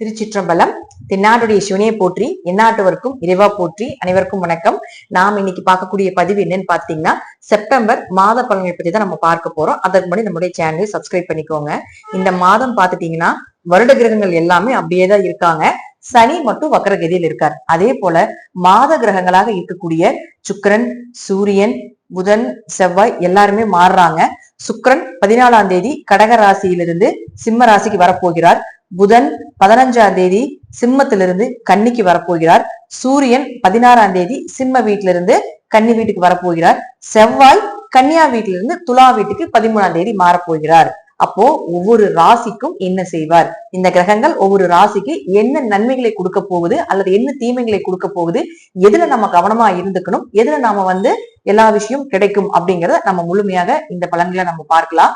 திருச்சிற்றம்பலம் தென்னாடுடைய சிவனையை போற்றி எந்நாட்டவருக்கும் இறைவா போற்றி அனைவருக்கும் வணக்கம். நாம் இன்னைக்கு பார்க்கக்கூடிய பதிவு என்னன்னு பாத்தீங்கன்னா செப்டம்பர் மாத பலன்களை பத்தி தான் நம்ம பார்க்க போறோம். அதற்கு முன்னாடி நம்முடைய சேனலை சப்ஸ்கிரைப் பண்ணிக்கோங்க. இந்த மாதம் பாத்துட்டீங்கன்னா வருட கிரகங்கள் எல்லாமே அப்படியே தான் இருக்காங்க. சனி மட்டும் வக்கரகதியில் இருக்கார். அதே போல மாத கிரகங்களாக இருக்கக்கூடிய சுக்கரன் சூரியன் புதன் செவ்வாய் எல்லாருமே மாறுறாங்க. சுக்கரன் பதினாலாம் தேதி கடக ராசியிலிருந்து சிம்ம ராசிக்கு வரப்போகிறார். புதன் பதினஞ்சாம் தேதி சிம்மத்திலிருந்து கன்னிக்கு வரப்போகிறார். சூரியன் பதினாறாம் தேதி சிம்ம வீட்டிலிருந்து கன்னி வீட்டுக்கு வரப்போகிறார். செவ்வாய் கன்னியா வீட்டிலிருந்து துலா வீட்டுக்கு பதிமூணாம் தேதி மாறப்போகிறார். அப்போ ஒவ்வொரு ராசிக்கும் என்ன செய்வார்? இந்த கிரகங்கள் ஒவ்வொரு ராசிக்கு என்ன நன்மைகளை கொடுக்க போகுது அல்லது என்ன தீமைகளை கொடுக்க போகுது எதுல நம்ம கவனமா இருந்துக்கணும் எதுல நாம வந்து எல்லா விஷயம் கிடைக்கும் அப்படிங்கறத நம்ம முழுமையாக இந்த பலன்களை நம்ம பார்க்கலாம்.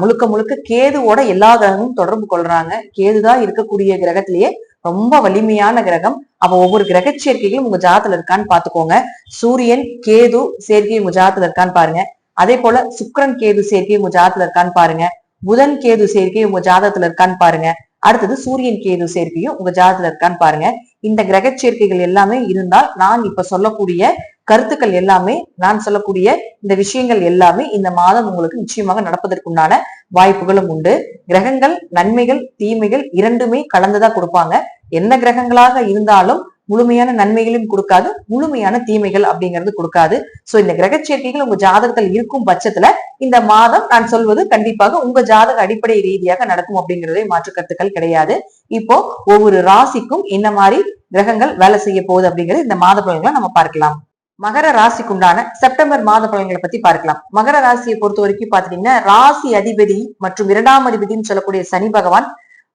முழுக்க முழுக்க கேதுவோட எல்லா கிரகமும் தொடர்பு கொள்றாங்க. கேதுதான் இருக்கக்கூடிய கிரகத்திலேயே ரொம்ப வலிமையான கிரகம். அப்ப ஒவ்வொரு கிரக சேர்க்கைகளும் உங்க ஜாதத்துல இருக்கான்னு பாத்துக்கோங்க. சூரியன் கேது சேர்க்கை உங்க ஜாதத்துல இருக்கான்னு பாருங்க. அதே போல சுக்கரன் கேது சேர்க்கை உங்க ஜாதத்துல இருக்கான்னு பாருங்க. புதன் கேது சேர்க்கை உங்க ஜாதகத்துல இருக்கான்னு பாருங்க. அடுத்தது சூரியன் கேது சேர்க்கையும் உங்க ஜாதத்துல இருக்கான்னு பாருங்க. இந்த கிரக சேர்க்கைகள் எல்லாமே இருந்தால் நான் இப்ப சொல்லக்கூடிய கருத்துக்கள் எல்லாமே நான் சொல்லக்கூடிய இந்த விஷயங்கள் எல்லாமே இந்த மாதம் உங்களுக்கு நிச்சயமாக நடப்பதற்குண்டான வாய்ப்புகளும் உண்டு. கிரகங்கள் நன்மைகள் தீமைகள் இரண்டுமே கலந்துதான் கொடுப்பாங்க. என்ன கிரகங்களாக இருந்தாலும் முழுமையான நன்மைகளையும் கொடுக்காது முழுமையான தீமைகள் அப்படிங்கிறது கொடுக்காது. சோ இந்த கிரக சேர்க்கைகள் உங்க ஜாதகத்தில் இருக்கும் பட்சத்துல இந்த மாதம் நான் சொல்வது கண்டிப்பாக உங்க ஜாதக அடிப்படை ரீதியாக நடக்கும் அப்படிங்கறதே மாற்று கருத்துக்கள் கிடையாது. இப்போ ஒவ்வொரு ராசிக்கும் என்ன மாதிரி கிரகங்கள் வேலை செய்ய போகுது அப்படிங்கிறது இந்த மாத பலன்களை நம்ம பார்க்கலாம். மகர ராசிக்குண்டான செப்டம்பர் மாத பலன்களை பத்தி பார்க்கலாம். மகர ராசியை பொறுத்த வரைக்கும் பாத்தீங்கன்னா ராசி அதிபதி மற்றும் இரண்டாம் அதிபதினு சொல்லக்கூடிய சனி பகவான்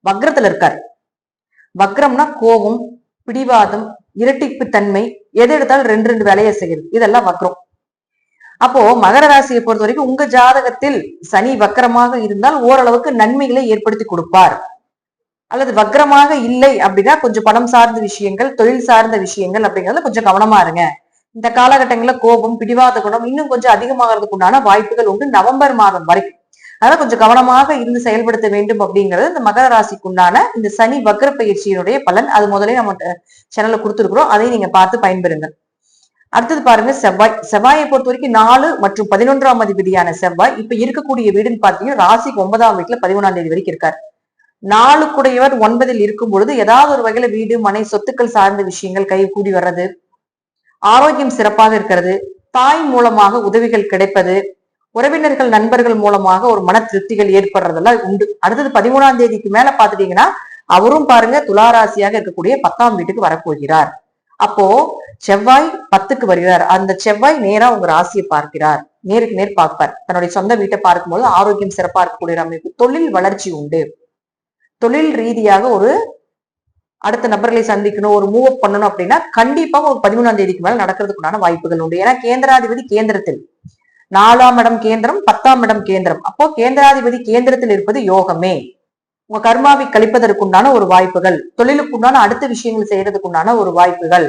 வக்ரத்துல இருக்கார். வக்ரம்னா கோபம் பிடிவாதம் இரட்டிப்பு தன்மை எது எடுத்தாலும் ரெண்டு ரெண்டு வேலையை செய்யுது. இதெல்லாம் வக்ரம். அப்போ மகர ராசியை பொறுத்த வரைக்கும் உங்க ஜாதகத்தில் சனி வக்கரமாக இருந்தால் ஓரளவுக்கு நன்மைகளை ஏற்படுத்தி கொடுப்பார். அல்லது வக்கரமாக இல்லை அப்படின்னா கொஞ்சம் பணம் சார்ந்த விஷயங்கள் தொழில் சார்ந்த விஷயங்கள் அப்படிங்கறதுல கொஞ்சம் கவனமா இருங்க. இந்த காலகட்டங்களில் கோபம் பிடிவாத குணம் இன்னும் கொஞ்சம் அதிகமாகிறதுக்கு உண்டான வாய்ப்புகள் உண்டு நவம்பர் மாதம் வரைக்கும். அதனால கொஞ்சம் கவனமாக இருந்து செயல்படுத்த வேண்டும் அப்படிங்கிறது இந்த மகர ராசிக்குண்டான இந்த சனி வக்ர பயிற்சியினுடைய பலன். அது முதலே நம்ம சேனல்ல கொடுத்துருக்குறோம். அதையும் நீங்க பார்த்து பயன்பெறுங்க. அடுத்தது பாருங்க செவ்வாய். செவ்வாயை பொறுத்த வரைக்கும் நாலு மற்றும் பதினொன்றாம் அதிபதியான செவ்வாய் இப்ப இருக்கக்கூடிய வீடுன்னு பாத்தீங்கன்னா ராசிக்கு ஒன்பதாம் வீட்டுல பதிமூணாம் தேதி வரைக்கும் இருக்காரு. நாலு கூடையவர் ஒன்பதில் இருக்கும் பொழுது ஏதாவது ஒரு வகையில வீடு மனை சொத்துக்கள் சார்ந்த விஷயங்கள் கை கூடி வர்றது ஆரோக்கியம் சிறப்பாக இருக்கிறது தாய் மூலமாக உதவிகள் கிடைப்பது உறவினர்கள் நண்பர்கள் மூலமாக ஒரு மன திருப்திகள் ஏற்படுறதெல்லாம் உண்டு. அடுத்தது பதிமூணாம் தேதிக்கு மேல பாத்துட்டீங்கன்னா அவரும் பாருங்க துளாராசியாக இருக்கக்கூடிய பத்தாம் வீட்டுக்கு வரப்போகிறார். அப்போ செவ்வாய் பத்துக்கு வருகிறார். அந்த செவ்வாய் நேரா உங்க ராசியை பார்க்கிறார். நேருக்கு நேர் பார்ப்பார். தன்னுடைய சொந்த வீட்டை பார்க்கும்போது ஆரோக்கியம் சிறப்பா இருக்கக்கூடிய அமைப்பு. தொழில் வளர்ச்சி உண்டு. தொழில் ரீதியாக ஒரு அடுத்த நபர்களை சந்திக்கணும் ஒரு மூவ் அப் பண்ணணும் அப்படின்னா கண்டிப்பாக ஒரு பதிமூணாம் தேதிக்கு மேல நடக்கிறதுக்குண்டான வாய்ப்புகள் உண்டு. ஏன்னா கேந்திராதிபதி கேந்திரத்தில். நாலாம் இடம் கேந்திரம் பத்தாம் இடம் கேந்திரம். அப்போ கேந்திராதிபதி கேந்திரத்தில் இருப்பது யோகமே. உங்க கர்மாவை கழிப்பதற்குண்டான ஒரு வாய்ப்புகள் தொழிலுக்குண்டான அடுத்த விஷயங்கள் செய்யறதுக்குண்டான ஒரு வாய்ப்புகள்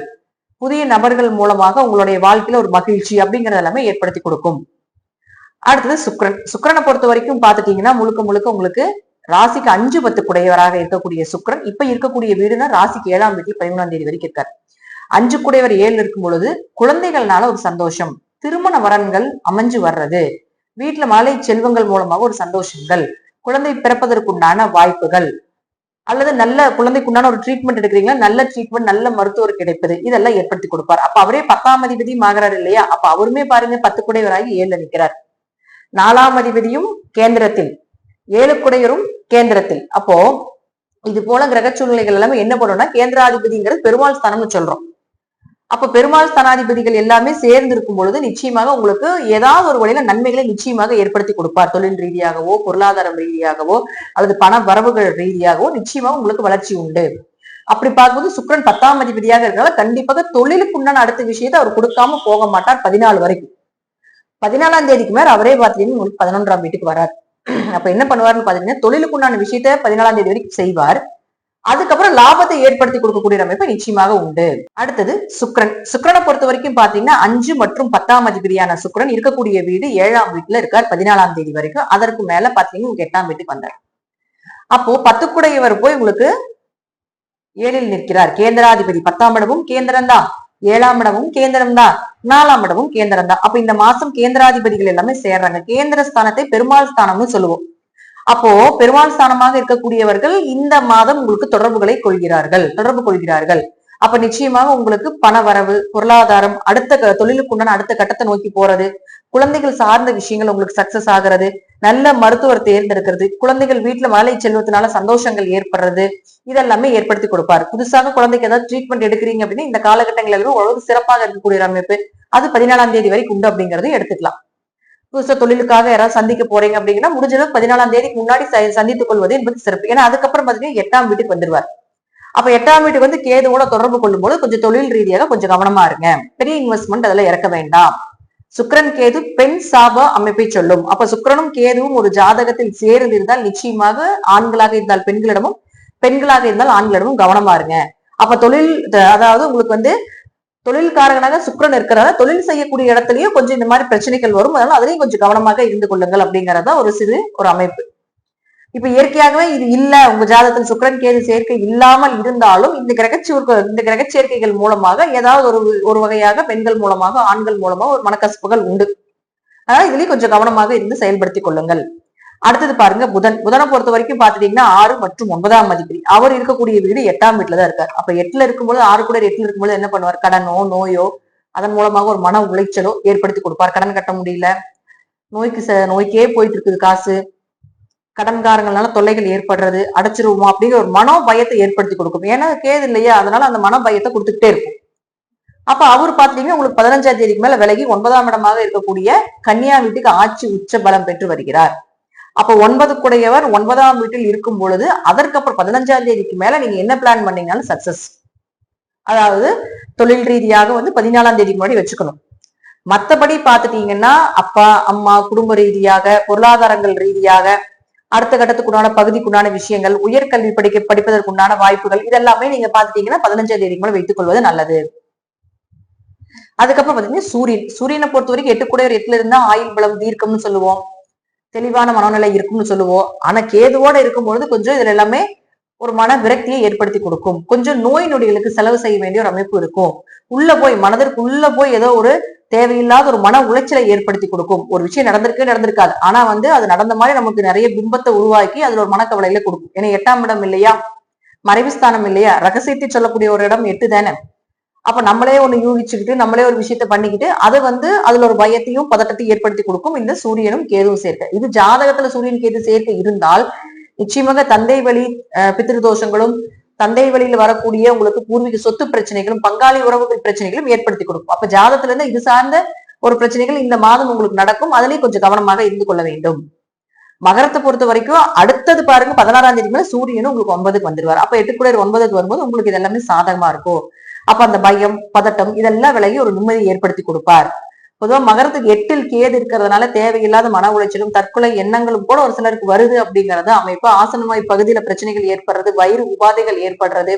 புதிய நபர்கள் மூலமாக உங்களுடைய வாழ்க்கையில ஒரு மகிழ்ச்சி அப்படிங்கறது எல்லாமே ஏற்படுத்தி கொடுக்கும். அடுத்தது சுக்ரன் சுக்ரனை பொறுத்த வரைக்கும் பாத்துட்டீங்கன்னா முழுக்க முழுக்க உங்களுக்கு ராசிக்கு அஞ்சு பத்து குடையவராக இருக்கக்கூடிய சுக்ரன் இப்ப இருக்கக்கூடிய வீடுனா ராசிக்கு ஏழாம் வீட்டில் பதிமூணாம் தேதி வரைக்கும் இருக்கார். அஞ்சு குடையவர் ஏழு இருக்கும் பொழுது குழந்தைகள்னால ஒரு சந்தோஷம். திருமண வரன்கள் அமைஞ்சு வர்றது. வீட்டுல மாலை செல்வங்கள் மூலமாக ஒரு சந்தோஷங்கள். குழந்தை பிறப்பதற்குண்டான வாய்ப்புகள். அல்லது நல்ல குழந்தைக்குண்டான ஒரு ட்ரீட்மெண்ட் எடுக்கிறீங்களா நல்ல ட்ரீட்மெண்ட் நல்ல மருத்துவர் கிடைப்பது இதெல்லாம் ஏற்படுத்தி கொடுப்பார். அப்ப அவரே பத்தாம் அதிபதியும் ஆகிறார் இல்லையா? அப்ப அவருமே பாருங்க பத்து குடைவராகி ஏழுல நிற்கிறார் நாலாம் அதிபதியும் கேந்திரத்தில் ஏழு குடையரும் கேந்திரத்தில். அப்போ இது போல கிரக சூழ்நிலைகள் எல்லாமே என்ன பண்ணும்னா கேந்திராதிபதிங்கிறது பெருமாள் ஸ்தானம்னு சொல்றோம். அப்ப பெருமாள் ஸ்தானாதிபதிகள் எல்லாமே சேர்ந்து இருக்கும் பொழுது நிச்சயமாக உங்களுக்கு ஏதாவது ஒரு வழியில நன்மைகளை நிச்சயமாக ஏற்படுத்தி கொடுப்பார். தொழில் ரீதியாகவோ பொருளாதாரம் ரீதியாகவோ அல்லது பண வரவுகள் ரீதியாகவோ நிச்சயமாக உங்களுக்கு வளர்ச்சி உண்டு. அப்படி பார்க்கும்போது சுக்கரன் பத்தாம் அதிபதியாக இருக்கிறதால கண்டிப்பாக தொழிலுக்கு உண்டான அடுத்த விஷயத்தை அவர் கொடுக்காம போக மாட்டார் பதினாலு வரைக்கும். பதினாலாம் தேதிக்கு மேல அவரே பார்த்தீங்கன்னா உங்களுக்கு பதினொன்றாம் வீட்டுக்கு வரார். அப்ப என்ன பண்ணுவாருன்னு பாத்தீங்கன்னா தொழிலுக்கு உண்டான விஷயத்த பதினாலாம் தேதி வரைக்கும் செய்வார். அதுக்கப்புறம் லாபத்தை ஏற்படுத்தி கொடுக்கக்கூடிய அமைப்பு நிச்சயமாக உண்டு. அடுத்தது சுக்ரன். சுக்ரனை பொறுத்த வரைக்கும் பாத்தீங்கன்னா அஞ்சு மற்றும் பத்தாம் அதிபதியான சுக்ரன் இருக்கக்கூடிய வீடு ஏழாம் வீட்டுல இருக்கார் பதினாலாம் தேதி வரைக்கும். அதற்கு மேல பாத்தீங்கன்னா உங்களுக்கு எட்டாம் வீட்டுக்கு வந்தார். அப்போ பத்துக்குடையவர் போய் உங்களுக்கு ஏழில் நிற்கிறார். கேந்திராதிபதி பத்தாம் இடமும் கேந்திரம் தான். ஏழாம் இடமும் கேந்திரம் தான். நாலாம் இடமும் கேந்திரம் தான். அப்ப இந்த மாசம் கேந்திராதிபதிகள் எல்லாமே சேர்றாங்க. கேந்திர ஸ்தானத்தை பெருமாள் ஸ்தானம்னு சொல்லுவோம். அப்போ பெருமாள் ஸ்தானமாக இருக்கக்கூடியவர்கள் இந்த மாதம் உங்களுக்கு தொடர்புகளை கொள்கிறார்கள் தொடர்பு கொள்கிறார்கள். அப்ப நிச்சயமாக உங்களுக்கு பண வரவு பொருளாதாரம் அடுத்த தொழிலுக்குண்டான அடுத்த கட்டத்தை நோக்கி போறது குழந்தைகள் சார்ந்த விஷயங்கள் உங்களுக்கு சக்சஸ் ஆகிறது நல்ல மருத்துவர் தேர்ந்தெடுக்கிறது குழந்தைகள் வீட்டுல மழலை செல்வத்தினால சந்தோஷங்கள் ஏற்படுறது இதெல்லாமே ஏற்படுத்தி கொடுப்பார். புதுசாக குழந்தைக்கு ஏதாவது ட்ரீட்மெண்ட் எடுக்கிறீங்க அப்படின்னா இந்த காலகட்டங்கள் எல்லாமே சிறப்பாக இருக்கக்கூடிய அமைப்பு அது பதினாலாம் தேதி வரைக்கும் உண்டு அப்படிங்கறதை எடுத்துக்கலாம். புதுசா தொழிலுக்காக யாராவது சந்திக்க போறீங்க அப்படிங்கன்னா முடிஞ்ச அளவுக்கு பதினாலாம் தேதிக்கு முன்னாடி சந்தித்துக் கொள்வது என்பது சிறப்பு. ஏன்னா அதுக்கப்புறம் பாத்தீங்கன்னா எட்டாம் வீட்டுக்கு வந்துருவார். அப்ப எட்டாம் வீட்டுக்கு வந்து கேதுவோட தொடர்பு கொள்ளும் போது கொஞ்சம் தொழில் ரீதியாக கொஞ்சம் கவனமா இருங்க. பெரிய இன்வெஸ்ட்மெண்ட் அதுல இறக்க வேண்டாம். சுக்கரன் கேது பெண் சாப அமைப்பை சொல்லும். அப்ப சுக்கிரனும் கேதுவும் ஒரு ஜாதகத்தில் சேர்ந்து இருந்தால் நிச்சயமாக ஆண்களாக இருந்தால் பெண்களிடமும் பெண்களாக இருந்தால் ஆண்களிடமும் கவனமா இருங்க. அப்ப தொழில் அதாவது உங்களுக்கு வந்து தொழில்காரகனாக சுக்கரன் இருக்கிறனால தொழில் செய்யக்கூடிய இடத்துலயும் கொஞ்சம் இந்த மாதிரி பிரச்சனைகள் வரும். அதனால அதுலயும் கொஞ்சம் கவனமாக இருந்து கொள்ளுங்கள் அப்படிங்கறத ஒரு சிறு ஒரு அமைப்பு. இப்ப இயற்கையாகவே இது இல்ல. உங்க ஜாதகத்தில் சுக்கிரன் கேது சேர்க்கை இல்லாமல் இருந்தாலும் இந்த கிரகச்சேர்க்கை இந்த கிரகச்சேர்க்கைகள் மூலமாக ஏதாவது ஒரு ஒரு வகையாக பெண்கள் மூலமாக ஆண்கள் மூலமாக ஒரு மனக்கசப்புகள் உண்டு. அதனால இதுலயும் கொஞ்சம் கவனமாக இருந்து செயல்படுத்திக் கொள்ளுங்கள். அடுத்தது பாருங்க புதன். புதனை பொறுத்த வரைக்கும் பாத்துட்டீங்கன்னா ஆறு மற்றும் ஒன்பதாம் மதிப்பீடு அவர் இருக்கக்கூடிய வீடு எட்டாம் வீட்டுல தான் இருக்கார். அப்ப எட்டுல இருக்கும்போது ஆறு கூட எட்டுல இருக்கும்போது என்ன பண்ணுவார்? கடனோ நோயோ அதன் மூலமாக ஒரு மன உளைச்சலோ ஏற்படுத்தி கொடுப்பார். கடன் கட்ட முடியல. நோய்க்கு ச- நோய்க்கே போயிட்டு இருக்குது காசு. கடன்காரங்களால தொல்லைகள் ஏற்படுறது அடைச்சிருவோமா அப்படிங்கிற ஒரு மனோ பயத்தை ஏற்படுத்தி கொடுக்கும். ஏன்னா கேது இல்லையா? அதனால அந்த மன பயத்தை கொடுத்துக்கிட்டே இருக்கும். அப்ப அவர் பாத்தீங்கன்னா உங்களுக்கு பதினஞ்சாம் தேதிக்கு மேல விலகி ஒன்பதாம் இடமாக இருக்கக்கூடிய கன்னியா வீட்டுக்கு ஆட்சி உச்ச பலம் பெற்று வருகிறார். அப்ப ஒன்பது குடையவர் ஒன்பதாம் வீட்டில் இருக்கும் பொழுது அதற்கப்புறம் பதினஞ்சாம் தேதிக்கு மேல நீங்க என்ன பிளான் பண்ணீங்கனாலும் சக்சஸ் அதாவது தொழில் ரீதியாக வந்து பதினாலாம் தேதிக்கு முன்னாடி வச்சுக்கணும். மத்தபடி பாத்துட்டீங்கன்னா அப்பா அம்மா குடும்ப ரீதியாக பொருளாதாரங்கள் ரீதியாக அடுத்த கட்டத்துக்குண்டான பகுதிக்குண்டான விஷயங்கள் உயர்கல்வி படிக்க படிப்பதற்குண்டான வாய்ப்புகள் இதெல்லாமே நீங்க பாத்துட்டீங்கன்னா பதினஞ்சாம் தேதி மேல வைத்துக் கொள்வது நல்லது. அதுக்கப்புறம் பாத்தீங்கன்னா சூரியன். சூரியனை பொறுத்த வரைக்கும் எட்டு கூட எட்டுல இருந்தா ஆயுள் பலம் தீர்க்கம்னு சொல்லுவோம். தெளிவான மனநிலை இருக்கும்னு சொல்லுவோம். ஆனா கேதுவோட இருக்கும்பொழுது கொஞ்சம் இதுல எல்லாமே ஒரு மன விரக்தியை ஏற்படுத்தி கொடுக்கும். கொஞ்சம் நோய் நொடிகளுக்கு செலவு செய்ய வேண்டிய ஒரு அமைப்பு இருக்கும். உள்ள போய் மனதிற்கு உள்ள போய் ஏதோ ஒரு தேவையில்லாத ஒரு மன உளைச்சலை ஏற்படுத்தி கொடுக்கும். ஒரு விஷயம் நடந்திருக்கே நடந்திருக்காது. ஆனா வந்து அது நடந்த மாதிரி நமக்கு நிறைய பிம்பத்தை உருவாக்கி அதுல ஒரு மனக்கவலையில கொடுக்கும். ஏன்னா எட்டாம் இடம் இல்லையா? மறைவுஸ்தானம் இல்லையா? ரகசியத்தை சொல்லக்கூடிய ஒரு இடம் எட்டு தானே? அப்ப நம்மளே ஒண்ணு யூகிச்சுக்கிட்டு நம்மளே ஒரு விஷயத்த பண்ணிக்கிட்டு அது வந்து அதுல ஒரு பயத்தையும் பதட்டத்தையும் ஏற்படுத்தி கொடுக்கும். இந்த சூரியனும் கேதுவும் சேர்க்கை. இது ஜாதகத்துல சூரியன் கேது சேர்க்கை இருந்தால் நிச்சயமாக தந்தை வழி பித்திரு தோஷங்களும் தந்தை வழியில வரக்கூடிய உங்களுக்கு பூர்வீக சொத்து பிரச்சனைகளும் பங்காளி உறவுகள் பிரச்சனைகளும் ஏற்படுத்தி கொடுக்கும். அப்ப ஜாதத்துல இருந்து இது சார்ந்த ஒரு பிரச்சனைகள் இந்த மாதம் உங்களுக்கு நடக்கும். அதுலயும் கொஞ்சம் கவனமாக இருந்து கொள்ள வேண்டும். மகரத்தை பொறுத்த வரைக்கும் அடுத்தது பாருங்க பதினாறாம் தேதி மேல சூரியனும் உங்களுக்கு ஒன்பதுக்கு வந்துருவார். அப்ப எட்டு கூட ஒன்பதுக்கு வரும்போது உங்களுக்கு இது எல்லாமே சாதகமா இருக்கும். அப்ப அந்த பயம் பதட்டம் இதெல்லாம் விலகி ஒரு நிம்மதியை ஏற்படுத்தி கொடுப்பார். பொதுவா மகரத்துக்கு எட்டில் கேது இருக்கிறதுனால தேவையில்லாத மன உளைச்சலும் தற்கொலை எண்ணங்களும் கூட ஒரு சிலருக்கு வருது அப்படிங்கறது அமைப்பு. ஆசனமாய் பகுதியில பிரச்சனைகள் ஏற்படுறது வயிறு உபாதைகள் ஏற்படுறது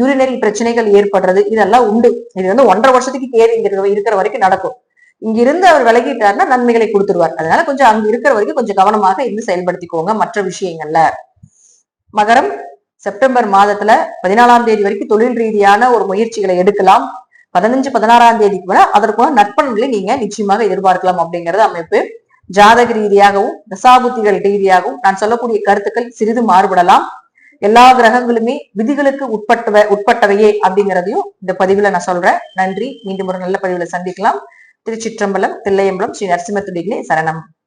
யூரினரி பிரச்சனைகள் ஏற்படுறது இதெல்லாம் உண்டு. இது வந்து ஒன்றரை வருஷத்துக்கு கேது இங்க இருக்கிற வரைக்கும் நடக்கும். இங்க இருந்து அவர் விலகிட்டாருன்னா நன்மைகளை கொடுத்துருவார். அதனால கொஞ்சம் அங்க இருக்கிற வரைக்கும் கொஞ்சம் கவனமாக இருந்து செயல்படுத்திக்கோங்க மற்ற விஷயங்கள்ல. மகரம் செப்டம்பர் மாதத்துல பதினாலாம் தேதி வரைக்கும் தொழில் ரீதியான ஒரு முயற்சிகளை எடுக்கலாம். பதினஞ்சு பதினாறாம் தேதிக்கு மேல அதற்குள்ள நற்பலன்களை நீங்க நிச்சயமாக எதிர்பார்க்கலாம் அப்படிங்கறது அமைப்பு. ஜாதக ரீதியாகவும் தசாபுத்திகள் ரீதியாகவும் நான் சொல்லக்கூடிய கருத்துக்கள் சிறிது மாறுபடலாம். எல்லா கிரகங்களுமே விதிகளுக்கு உட்பட்டவ உட்பட்டவையே அப்படிங்கிறதையும் இந்த பதிவுல நான் சொல்றேன். நன்றி. மீண்டும் ஒரு நல்ல பதிவுல சந்திக்கலாம். திருச்சிற்றம்பலம் தில்லையம்பலம் ஸ்ரீ நரசிம்மத்துடிகளே சரணம்.